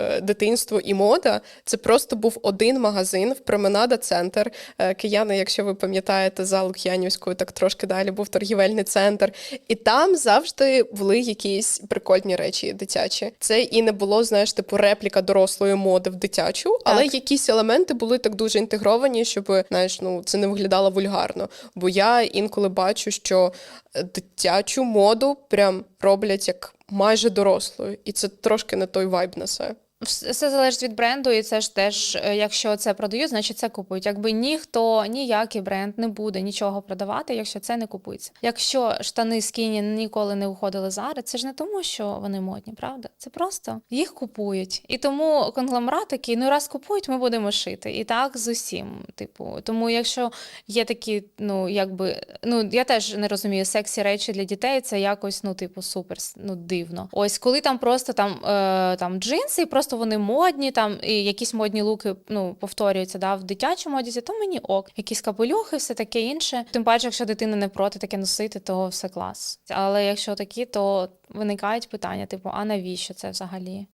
е, дитинство і мода. Це просто був один магазин в променада центр. Е, Кияни, якщо ви пам'ятаєте, за Лук'янівською, так трошки далі був торгівельний центр. І там завжди були якісь прикольні речі дитячі. Це і не було, знаєш, типу репліка дорослої моди в дитячу, але Так. якісь елементи були так дуже інтегровані, щоб знаєш, ну це не виглядало вульгарно. Бо я інколи бачу, що дитячу моду прям роблять як майже дорослою, і це трошки не той вайб несе. Вс- Все залежить від бренду, і це ж теж, е, якщо це продають, значить це купують. Якби ніхто, ніякий бренд не буде нічого продавати, якщо це не купується. Якщо штани скіні ніколи не уходили зараз, це ж не тому, що вони модні, правда? Це просто їх купують. І тому конгломерат такий, ну раз купують, ми будемо шити. І так з усім. Типу, тому якщо є такі, ну якби, ну я теж не розумію, сексі речі для дітей це якось, ну, типу, супер ну, дивно. Ось коли там просто там, е, там джинси, і просто вони модні, там і якісь модні луки ну, повторюються да, в дитячому одязі, то мені ок. Якісь капелюхи, все таке інше. Тим паче, якщо дитина не проти таке носити, то все клас. Але якщо такі, то виникають питання: типу, а навіщо це взагалі?